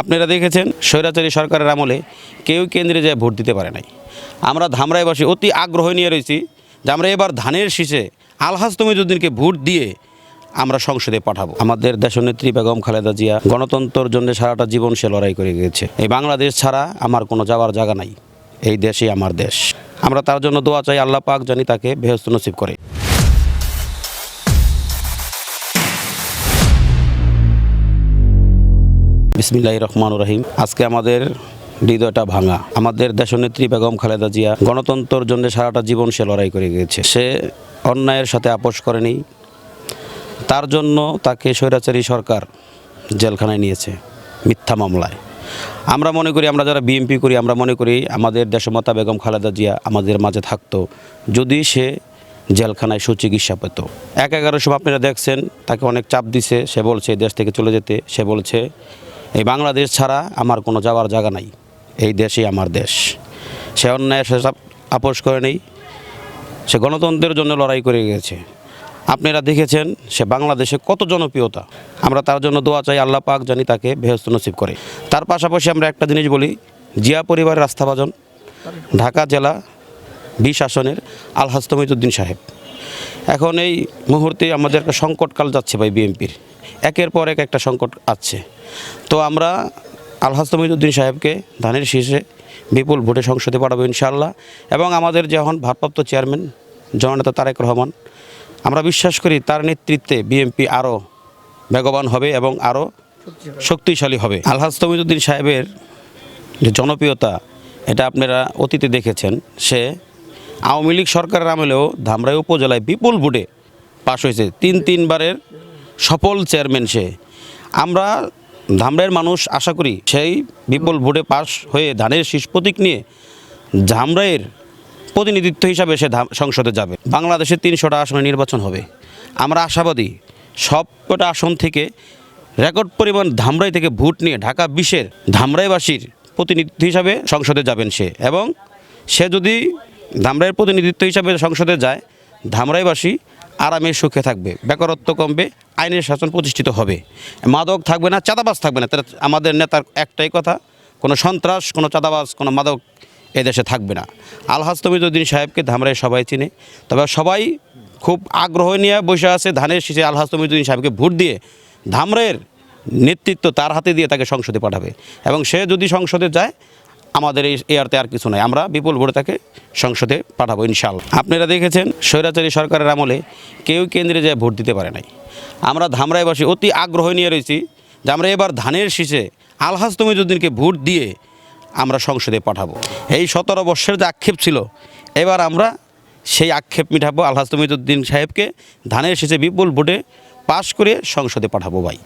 আপনারা দেখেছেন, স্বৈরাচারী সরকারের আমলে কেউ কেন্দ্রে যায় ভোট দিতে পারে নাই। আমরা ধামরাইবাসী অতি আগ্রহ নিয়ে রয়েছি যে আমরা এবার ধানের শীষে আলহাজ তমিজুদ্দিনকে ভোট দিয়ে আমরা সংসদে পাঠাবো। আমাদের দেশনেত্রী বেগম খালেদা জিয়া গণতন্ত্রের জন্য সারাটা জীবন সে লড়াই করে গিয়েছে এই বাংলাদেশ ছাড়া আমার কোনো যাওয়ার জায়গা নাই। এই দেশই আমার দেশ। আমরা তার জন্য দোয়া চাই, আল্লাহ পাক জানি তাকে বেহস্ত নসিব করে। বিসমিল্লাহ রহমান রহিম আজকে আমাদের হৃদয়টা ভাঙা। আমাদের দেশনেত্রী বেগম খালেদা জিয়া গণতন্ত্রের জন্য সারাটা জীবন সে লড়াই করে গিয়েছে। সে অন্যায়ের সাথে আপোষ করেনি। তার জন্য তাকে স্বৈরাচারী সরকার জেলখানায় নিয়েছে মিথ্যা মামলায়। আমরা মনে করি, আমরা যারা বিএমপি করি, আমরা মনে করি আমাদের দেশমাতা বেগম খালেদা জিয়া আমাদের মাঝে থাকতো, যদি সে জেলখানায় সুচিকিৎসা পেত। এক এগারোর সময় আপনারা দেখছেন, তাকে অনেক চাপ দিছে। সে বলছে, দেশ থেকে চলে যেতে। সে বলছে বাংলাদেশ ছাড়া আমার কোনো যাওয়ার জায়গা নাই। এই দেশই আমার দেশ। সে অন্যায় সে আপোষ করে নেই। সে গণতন্ত্রের জন্য লড়াই করে গেছে। আপনারা দেখেছেন সে বাংলাদেশে কত জনপ্রিয়তা। আমরা তার জন্য দোয়া চাই আল্লাহ পাক জানি তাকে বেহস্ত নসিব করে। তার পাশাপাশি আমরা একটা জিনিস বলি, জিয়া পরিবারের রাস্তাভাজন, ঢাকা জেলা বিশ আসনের আলহাজ তমিজুদ্দিন সাহেব। এখন এই মুহূর্তে আমাদের একটা সংকটকাল যাচ্ছে ভাই বিএনপির। একের পর এক একটা সংকট আছে তো আমরা আলহাজ তমিজুদ্দিন সাহেবকে ধানের শীর্ষে বিপুল ভোটে সংসদে পাঠাবো ইনশাল্লাহ এবং আমাদের যখন ভারপ্রাপ্ত চেয়ারম্যান, জননেতা তারেক রহমান, আমরা বিশ্বাস করি তার নেতৃত্বে বিএনপি আরও বেগবান হবে এবং আরও শক্তিশালী হবে। আলহাজ তমিজুদ্দিন সাহেবের যে জনপ্রিয়তা, এটা আপনারা অতীতে দেখেছেন, সে আওয়ামী লীগ সরকারের আমলেও ধামরাই উপজেলায় বিপুল ভোটে পাশ হয়েছে। তিন তিনবারের সফল চেয়ারম্যান সে। আমরা ধামরাইয়ের মানুষ আশা করি সেই বিপুল ভোটে পাশ হয়ে ধানের শীষ প্রতীক নিয়ে ধামরাইয়ের প্রতিনিধিত্ব হিসাবে সে সংসদে যাবে। বাংলাদেশে তিনশোটা আসনে নির্বাচন হবে। আমরা আশাবাদী সবকটা আসন থেকে রেকর্ড পরিমাণ ধামরাই থেকে ভোট নিয়ে ঢাকা বিশের ধামরাইবাসীর প্রতিনিধি হিসাবে সংসদে যাবেন সে এবং সে যদি ধামরাইয়ের প্রতিনিধিত্ব হিসাবে সংসদে যায়, ধামরাইবাসী আরামে সুখে থাকবে। বেকারত্ব কমবে, আইনের শাসন প্রতিষ্ঠিত হবে। মাদক থাকবে না, চাঁদাবাজ থাকবে না। আমাদের নেতার একটাই কথা, কোনো সন্ত্রাস, কোনো চাঁদাবাজ, কোনো মাদক এদেশে থাকবে না। আলহাজ তমিজুদ্দিন সাহেবকে ধামরাই সবাই চিনে। তবে সবাই খুব আগ্রহ নিয়ে বসে আছে ধানের শীষে আলহাজ তমিজুদ্দিন সাহেবকে ভোট দিয়ে ধামরাইয়ের নেতৃত্ব তার হাতে দিয়ে তাকে সংসদে পাঠাবে। এবং সে যদি সংসদে যায় আমাদের এই এয়ারতে আর কিছু নাই। আমরা বিপুল ভোটে তাকে সংসদে পাঠাবো ইনশাল্লাহ আপনারা দেখেছেন, স্বৈরাচারী সরকারের আমলে কেউ কেন্দ্রে যায় ভোট দিতে পারে নাই। আমরা ধামরাইবাসী অতি আগ্রহ নিয়ে রয়েছি যে আমরা এবার ধানের শীষে আলহাজ তমিজুদ্দিনকে ভোট দিয়ে আমরা সংসদে পাঠাবো। এই সতেরো বর্ষের যে আক্ষেপ ছিল, এবার আমরা সেই আক্ষেপ মিটাবো আলহাজ তমিজুদ্দিন সাহেবকে। ধানের শীষে বিপুল ভোটে পাশ করে সংসদে পাঠাবো ভাই।